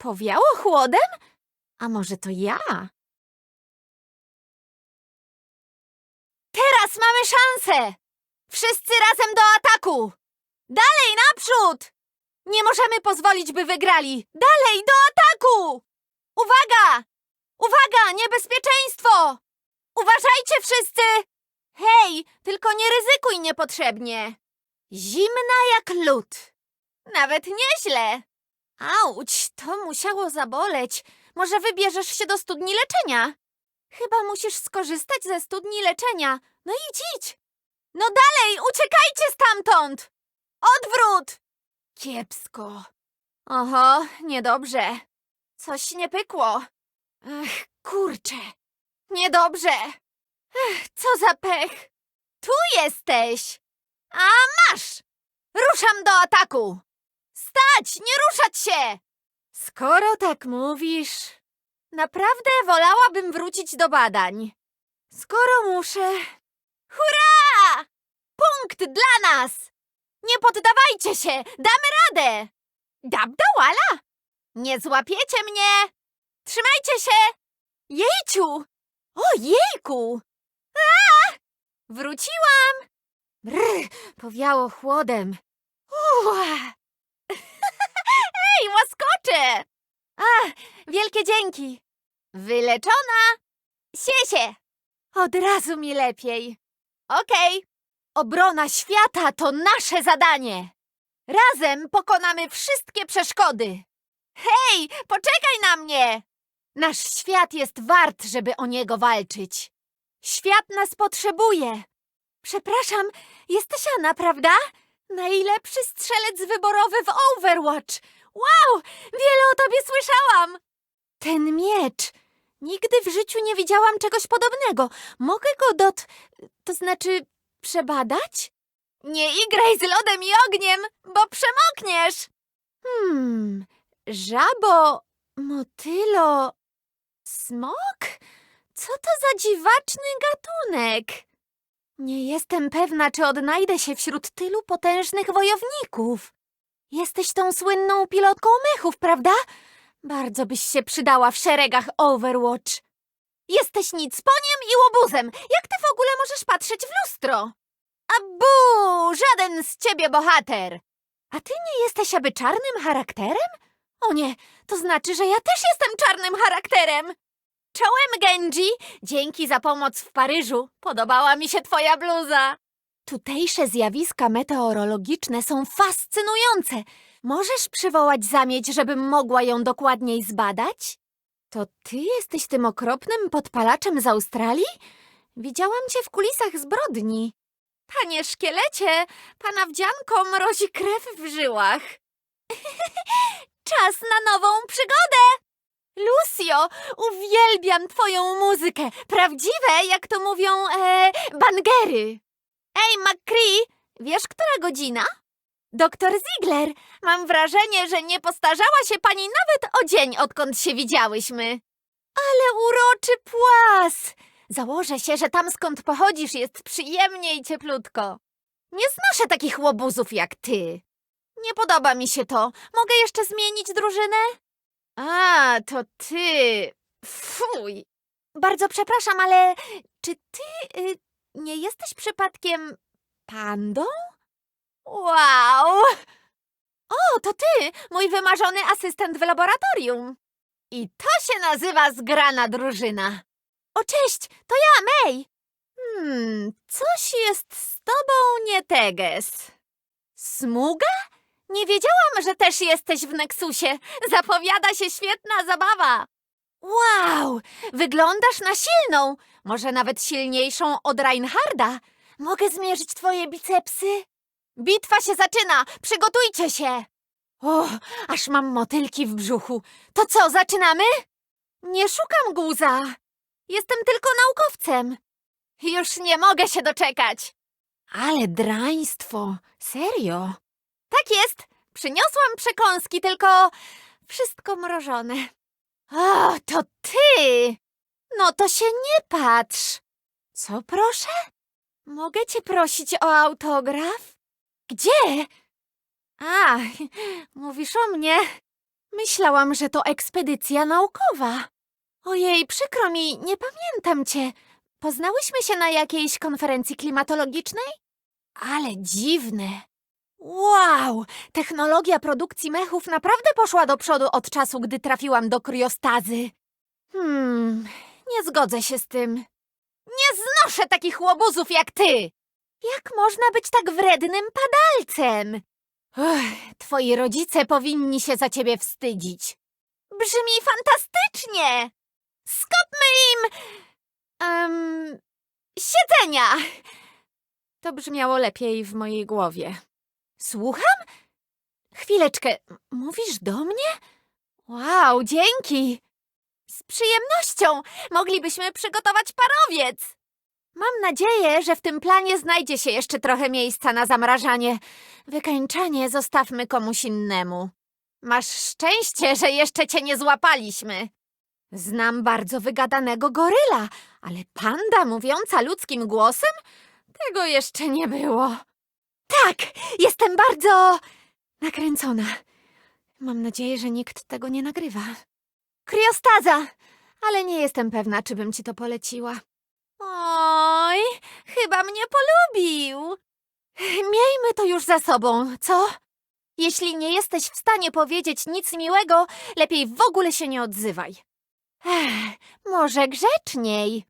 Powiało chłodem? A może to ja? Teraz mamy szansę! Wszyscy razem do ataku! Dalej, naprzód! Nie możemy pozwolić, by wygrali! Dalej, do ataku! Uwaga! Uwaga, niebezpieczeństwo! Uważajcie wszyscy! Hej, tylko nie ryzykuj niepotrzebnie. Zimna jak lód. Nawet nieźle. Auć, to musiało zaboleć. Może wybierzesz się do studni leczenia? Chyba musisz skorzystać ze studni leczenia. No idź, idź. No dalej, uciekajcie stamtąd! Odwrót! Kiepsko. Oho, niedobrze. Coś nie pykło. Ech, kurczę. Niedobrze. Ech, co za pech. Tu jesteś. A masz! Ruszam do ataku! Stać! Nie ruszać się! Skoro tak mówisz, naprawdę wolałabym wrócić do badań. Skoro muszę. Hurra! Punkt dla nas! Nie poddawajcie się! Damy radę! Dabdałala! Nie złapiecie mnie! Trzymajcie się! Jejciu! O jejku! A! Wróciłam! Brr, powiało chłodem. Ua! Łaskocze! A, wielkie dzięki! Wyleczona! Siesie! Od razu mi lepiej. Okej. Obrona świata to nasze zadanie. Razem pokonamy wszystkie przeszkody. Hej, poczekaj na mnie! Nasz świat jest wart, żeby o niego walczyć. Świat nas potrzebuje. Przepraszam, jesteś Anna, prawda? Najlepszy strzelec wyborowy w Overwatch. Wow, wiele o tobie słyszałam. Ten miecz. Nigdy w życiu nie widziałam czegoś podobnego. Mogę go dot... to znaczy przebadać? Nie igraj z lodem i ogniem, bo przemokniesz. Hmm, żabo, motylo, smok? Co to za dziwaczny gatunek? Nie jestem pewna, czy odnajdę się wśród tylu potężnych wojowników. Jesteś tą słynną pilotką mechów, prawda? Bardzo byś się przydała w szeregach Overwatch. Jesteś nicponiem i łobuzem. Jak ty w ogóle możesz patrzeć w lustro? A bu, żaden z ciebie bohater. A ty nie jesteś aby czarnym charakterem? O nie, to znaczy, że ja też jestem czarnym charakterem. Czołem, Genji! Dzięki za pomoc w Paryżu. Podobała mi się twoja bluza. Tutejsze zjawiska meteorologiczne są fascynujące. Możesz przywołać zamieć, żebym mogła ją dokładniej zbadać? To ty jesteś tym okropnym podpalaczem z Australii? Widziałam cię w kulisach zbrodni. Panie szkielecie, pana wdzianko mrozi krew w żyłach. Czas na nową przygodę! Lucio, uwielbiam twoją muzykę. Prawdziwe, jak to mówią, e, bangery. Ej, McCree, wiesz, która godzina? Doktor Ziegler, mam wrażenie, że nie postarzała się pani nawet o dzień, odkąd się widziałyśmy. Ale uroczy płas! Założę się, że tam skąd pochodzisz jest przyjemnie i cieplutko. Nie znoszę takich łobuzów jak ty. Nie podoba mi się to. Mogę jeszcze zmienić drużynę? A, to ty. Fuj. Bardzo przepraszam, ale czy ty y, nie jesteś przypadkiem pandą? Wow! O, to ty, mój wymarzony asystent w laboratorium. I to się nazywa zgrana drużyna. O, cześć, to ja, May. Hmm, coś jest z tobą nie teges. Smuga? Nie wiedziałam, że też jesteś w Nexusie. Zapowiada się świetna zabawa. Wow, wyglądasz na silną. Może nawet silniejszą od Reinharda. Mogę zmierzyć twoje bicepsy? Bitwa się zaczyna! Przygotujcie się! O, aż mam motylki w brzuchu. To co, zaczynamy? Nie szukam guza. Jestem tylko naukowcem. Już nie mogę się doczekać. Ale draństwo. Serio? Tak jest. Przyniosłam przekąski, tylko wszystko mrożone. O, to ty! No to się nie patrz. Co proszę? Mogę cię prosić o autograf? Gdzie? A, mówisz o mnie. Myślałam, że to ekspedycja naukowa. Ojej, przykro mi, nie pamiętam cię. Poznałyśmy się na jakiejś konferencji klimatologicznej? Ale dziwne. Wow, technologia produkcji mechów naprawdę poszła do przodu od czasu, gdy trafiłam do kriostazy. Hmm, nie zgodzę się z tym. Nie znoszę takich łobuzów jak ty! Jak można być tak wrednym padalcem? Ech, twoi rodzice powinni się za ciebie wstydzić. Brzmi fantastycznie! Skopmy im... Um, siedzenia! To brzmiało lepiej w mojej głowie. Słucham? Chwileczkę, mówisz do mnie? Wow, dzięki! Z przyjemnością! Moglibyśmy przygotować parowiec! Mam nadzieję, że w tym planie znajdzie się jeszcze trochę miejsca na zamrażanie. Wykańczanie zostawmy komuś innemu. Masz szczęście, że jeszcze cię nie złapaliśmy. Znam bardzo wygadanego goryla, ale panda mówiąca ludzkim głosem? Tego jeszcze nie było. Tak, jestem bardzo nakręcona. Mam nadzieję, że nikt tego nie nagrywa. Kriostaza, ale nie jestem pewna, czy bym ci to poleciła. Oj, chyba mnie polubił. Miejmy to już za sobą, co? Jeśli nie jesteś w stanie powiedzieć nic miłego, lepiej w ogóle się nie odzywaj. Ech, może grzeczniej.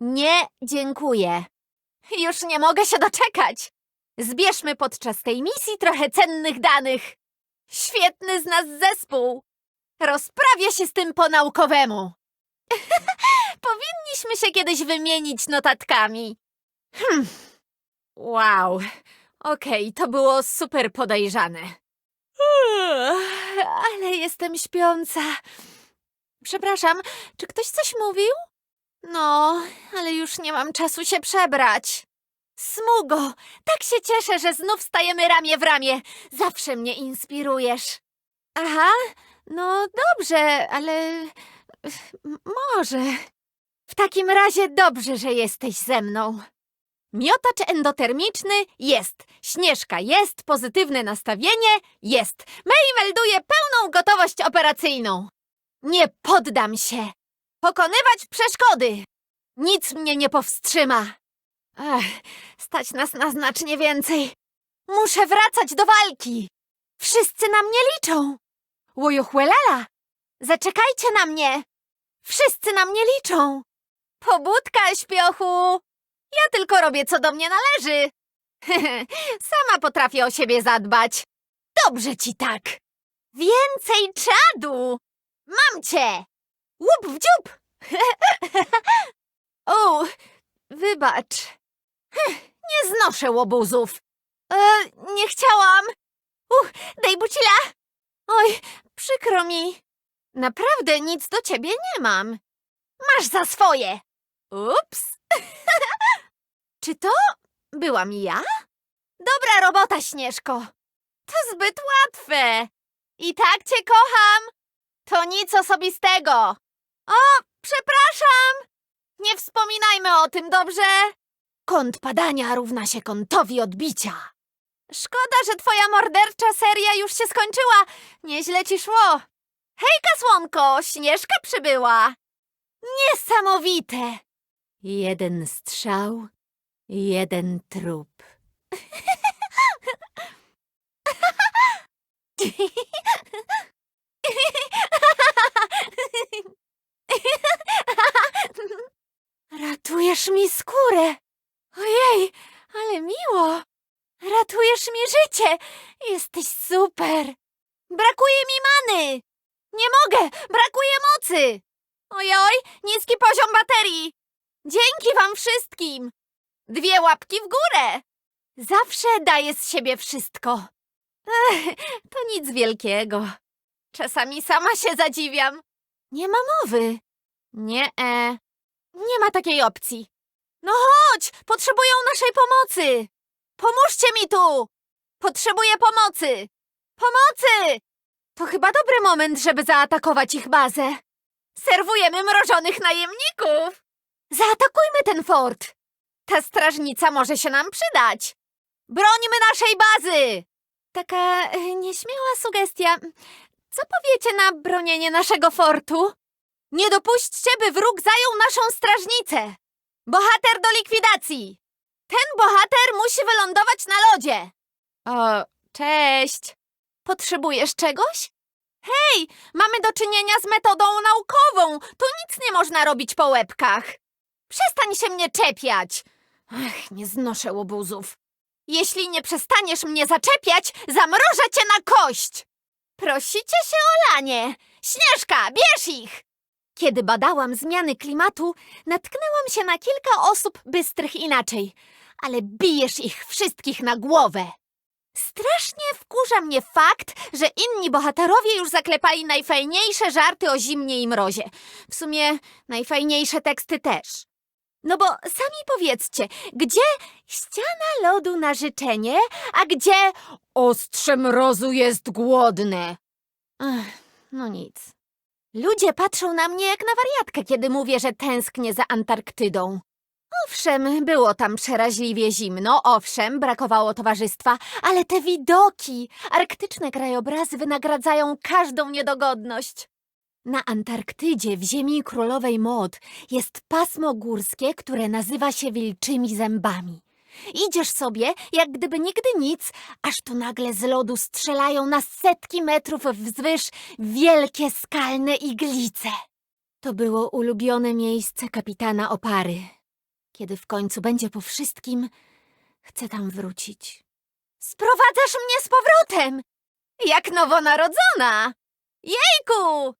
Nie, dziękuję. Już nie mogę się doczekać. Zbierzmy podczas tej misji trochę cennych danych. Świetny z nas zespół. Rozprawię się z tym po naukowemu. Powinniśmy się kiedyś wymienić notatkami. Hmm. Wow. Okej, to było super podejrzane. Ale jestem śpiąca. Przepraszam, czy ktoś coś mówił? No, ale już nie mam czasu się przebrać. Smugo, tak się cieszę, że znów stajemy ramię w ramię. Zawsze mnie inspirujesz. Aha, no dobrze, ale może. W takim razie dobrze, że jesteś ze mną. Miotacz endotermiczny jest. Śnieżka jest. Pozytywne nastawienie jest. May melduje pełną gotowość operacyjną. Nie poddam się. Pokonywać przeszkody. Nic mnie nie powstrzyma. Ech, stać nas na znacznie więcej. Muszę wracać do walki. Wszyscy na mnie liczą. Łojuchłelala, zaczekajcie na mnie. Wszyscy na mnie liczą. Pobudka, śpiochu. Ja tylko robię, co do mnie należy. Sama potrafię o siebie zadbać. Dobrze ci tak. Więcej czadu. Mam cię. Łup w dziób. o, wybacz. Nie znoszę łobuzów. E, nie chciałam. Uch, daj bucila. Oj, przykro mi. Naprawdę nic do ciebie nie mam. Masz za swoje. Ups. Czy to byłam ja? Dobra robota, Śnieżko. To zbyt łatwe. I tak cię kocham. To nic osobistego. O, przepraszam. Nie wspominajmy o tym, dobrze? Kąt padania równa się kątowi odbicia. Szkoda, że twoja mordercza seria już się skończyła. Nieźle ci szło. Hejka, słonko, Śnieżka przybyła. Niesamowite. Jeden strzał, jeden trup. Ratujesz mi skórę. Ojej, ale miło. Ratujesz mi życie. Jesteś super. Brakuje mi many. Nie mogę, brakuje mocy. Ojoj, niski poziom baterii. Dzięki wam wszystkim. Dwie łapki w górę. Zawsze daję z siebie wszystko. Ech, to nic wielkiego. Czasami sama się zadziwiam. Nie ma mowy. Nie, e. Nie ma takiej opcji. No chodź, potrzebują naszej pomocy. Pomóżcie mi tu. Potrzebuję pomocy. Pomocy! To chyba dobry moment, żeby zaatakować ich bazę. Serwujemy mrożonych najemników. Zaatakujmy ten fort. Ta strażnica może się nam przydać. Brońmy naszej bazy. Taka e, nieśmiała sugestia. Co powiecie na bronienie naszego fortu? Nie dopuśćcie, by wróg zajął naszą strażnicę! Bohater do likwidacji! Ten bohater musi wylądować na lodzie! O, cześć! Potrzebujesz czegoś? Hej, mamy do czynienia z metodą naukową! Tu nic nie można robić po łebkach! Przestań się mnie czepiać! Ach, nie znoszę łobuzów. Jeśli nie przestaniesz mnie zaczepiać, zamrożę cię na kość! Prosicie się o lanie! Śnieżka, bierz ich! Kiedy badałam zmiany klimatu, natknęłam się na kilka osób bystrych inaczej, ale bijesz ich wszystkich na głowę. Strasznie wkurza mnie fakt, że inni bohaterowie już zaklepali najfajniejsze żarty o zimnie i mrozie. W sumie najfajniejsze teksty też. No bo sami powiedzcie, gdzie ściana lodu na życzenie, a gdzie ostrze mrozu jest głodne? Ech, no nic. Ludzie patrzą na mnie jak na wariatkę, kiedy mówię, że tęsknię za Antarktydą. Owszem, było tam przeraźliwie zimno, owszem, brakowało towarzystwa, ale te widoki, arktyczne krajobrazy wynagradzają każdą niedogodność. Na Antarktydzie, w ziemi królowej Mod, jest pasmo górskie, które nazywa się wilczymi zębami. Idziesz sobie, jak gdyby nigdy nic, aż tu nagle z lodu strzelają na setki metrów wzwyż wielkie skalne iglice. To było ulubione miejsce kapitana Opary. Kiedy w końcu będzie po wszystkim, chcę tam wrócić. Sprowadzasz mnie z powrotem! Jak nowonarodzona! Jejku!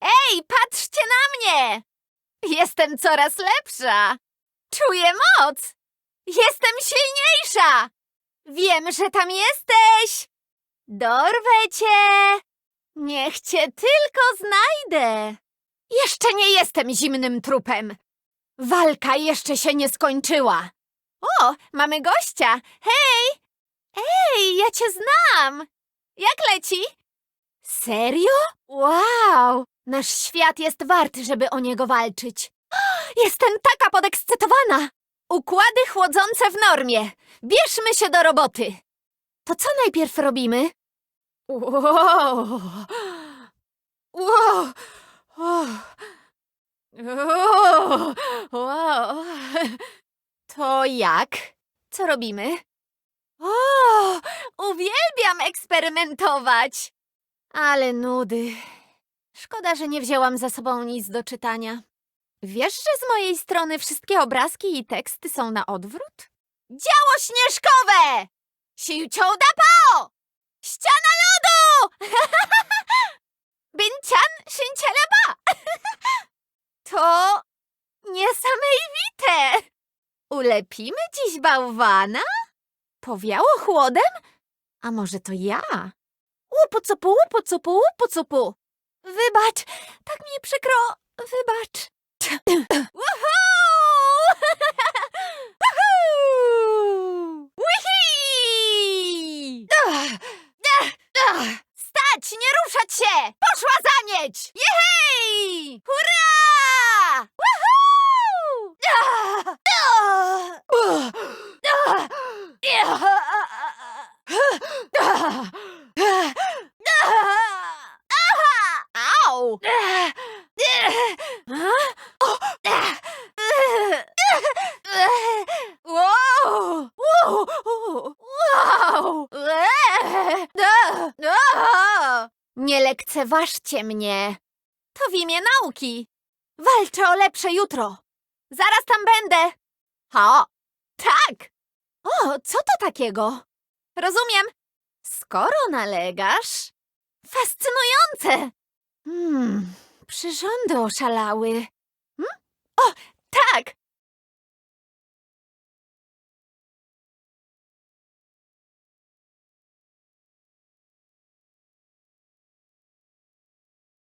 Ej, patrzcie na mnie! Jestem coraz lepsza! Czuję moc! Jestem silniejsza! Wiem, że tam jesteś! Dorwę cię! Niech cię tylko znajdę! Jeszcze nie jestem zimnym trupem! Walka jeszcze się nie skończyła! O, mamy gościa! Hej! Ej, ja cię znam! Jak leci? Serio? Wow! Nasz świat jest wart, żeby o niego walczyć. Jestem taka podekscytowana! Układy chłodzące w normie. Bierzmy się do roboty. To co najpierw robimy? Wow! Wow! Wow! Wow! Wow! To jak? Co robimy? O, uwielbiam eksperymentować! Ale nudy. Szkoda, że nie wzięłam ze sobą nic do czytania. Wiesz, że z mojej strony wszystkie obrazki i teksty są na odwrót? Działo śnieżkowe! Siucią da po! Ściana lodu! Bincian szyncieleba! To niesamowite! Ulepimy dziś bałwana? Powiało chłodem? A może to ja? Łupu-cupu, łupu-cupu, łupu-cupu! Wybacz, tak mi przykro, wybacz. Woohoo! Woohoo! Wihi! Stać, nie ruszać się! Poszła zamieć! Jehej! Hurra! Wow! Nie lekceważcie mnie. To w imię nauki. Walczę o lepsze jutro. Zaraz tam będę. Ha! Tak! O, co to takiego? Rozumiem. Skoro nalegasz... Fascynujące! Hmm, przyrządy oszalały. Hmm? O, tak!